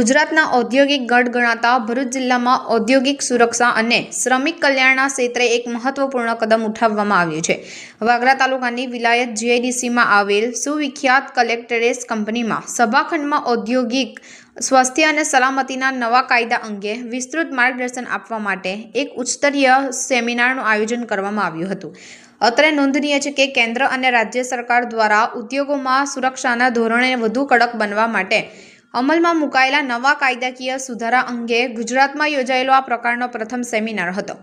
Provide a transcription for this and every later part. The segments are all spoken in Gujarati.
ગુજરાતના ઔદ્યોગિક ગઢ ગણાતા ભરૂચ જિલ્લામાં ઔદ્યોગિક સુરક્ષા અને શ્રમિક કલ્યાણના ક્ષેત્રે એક મહત્વપૂર્ણ કદમ ઉઠાવવામાં આવ્યું છે. વાગરા તાલુકાની વિલાયત જીઆઈડીસીમાં આવેલ સુવિખ્યાત કલેક્ટરેસ કંપનીમાં સભાખંડમાં ઔદ્યોગિક સ્વાસ્થ્ય અને સલામતીના નવા કાયદા અંગે વિસ્તૃત માર્ગદર્શન આપવા માટે એક ઉચ્ચસ્તરીય સેમિનારનું આયોજન કરવામાં આવ્યું હતું. અત્રે નોંધનીય છે કે કેન્દ્ર અને રાજ્ય સરકાર દ્વારા ઉદ્યોગોમાં સુરક્ષાના ધોરણે વધુ કડક બનવા માટે અમલમાં મુકાયેલા નવા કાયદાકીય સુધારા અંગે ગુજરાતમાં યોજાયેલો આ પ્રકારનો પ્રથમ સેમિનાર હતો.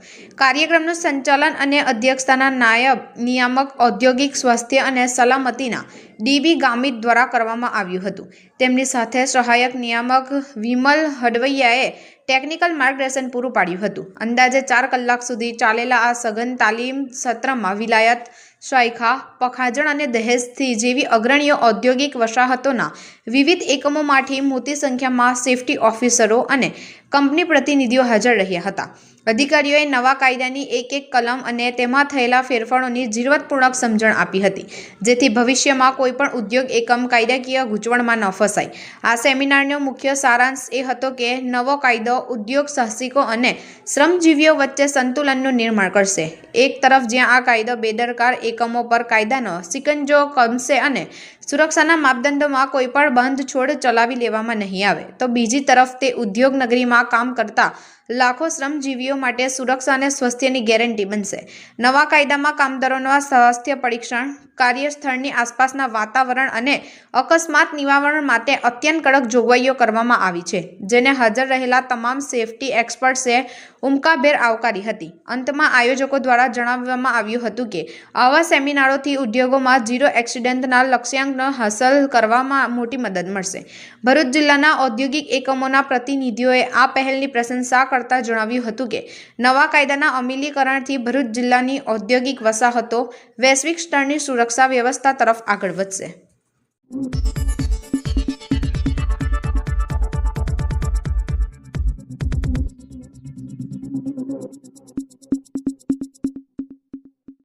કાર્યક્રમનું સંચાલન અને અધ્યક્ષતાના નાયબ નિયામક ઔદ્યોગિક સ્વાસ્થ્ય અને સલામતીના ડીબી ગામિત દ્વારા કરવામાં આવ્યું હતું. તેમની સાથે સહાયક નિયામક વિમલ હડવૈયાએ ટેકનિકલ માર્ગદર્શન પૂરું પાડ્યું હતું. અંદાજે ચાર કલાક સુધી ચાલેલા આ સઘન તાલીમ સત્રમાં વિલાયત શાયખા, પખાજણ અને દહેજથી જેવી અગ્રણીય ઔદ્યોગિક વસાહતોના વિવિધ એકમોમાંથી મોટી સંખ્યામાં સેફટી ઓફિસરો અને કંપની પ્રતિનિધિઓ હાજર રહ્યા હતા. અધિકારીઓએ નવા કાયદાની એક એક કલમ અને તેમાં થયેલા ફેરફારોની ઝીણવટપૂર્વક સમજણ આપી હતી, જેથી ભવિષ્યમાં કોઈપણ ઉદ્યોગ એકમ કાયદાકીય ગૂંચવણમાં ન ફસાય. આ સેમિનારનો મુખ્ય સારાંશ એ હતો કે નવો કાયદો ઉદ્યોગ સાહસિકો અને શ્રમજીવીઓ વચ્ચે સંતુલનનું નિર્માણ કરશે. એક તરફ જ્યાં આ કાયદો બેદરકાર એકમો પર કાયદાનો સિકંજો કમશે અને સુરક્ષાના માપદંડોમાં કોઈપણ બંધ છોડ ચલાવી લેવામાં નહીં આવે. તો બીજી તરફ તે ઉદ્યોગનગરીમાં કામ કરતા લાખો શ્રમજીવીઓ માટે સુરક્ષા અને સ્વાસ્થ્યની ગેરંટી બનશે. નવા કાયદામાં કામદારોના સ્વાસ્થ્ય પરીક્ષણ, કાર્યસ્થળની આસપાસના વાતાવરણ અને અકસ્માત નિવારણ માટે અત્યંત કડક જોગવાઈઓ કરવામાં આવી છે, જેને હાજર રહેલા તમામ સેફટી એક્સપર્ટ્સે ઉમકાભેર આવકારી હતી. અંતમાં આયોજકો દ્વારા જણાવવામાં આવ્યું હતું કે, આવા સેમિનારોથી ઉદ્યોગોમાં ઝીરો એક્સિડન્ટના લક્ષ્યાંકનો હાંસલ કરવામાં મોટી મદદ મળશે. ભરૂચ જિલ્લાના ઔદ્યોગિક એકમોના પ્રતિનિધિઓએ આ પહેલની પ્રશંસા કરતા જણાવ્યું હતું કે, નવા કાયદાના અમલીકરણથી ભરૂચ જિલ્લાની ઔદ્યોગિક વસાહતો વૈશ્વિક સ્તરની સુરક્ષા વ્યવસ્થા તરફ આગળ વધશે.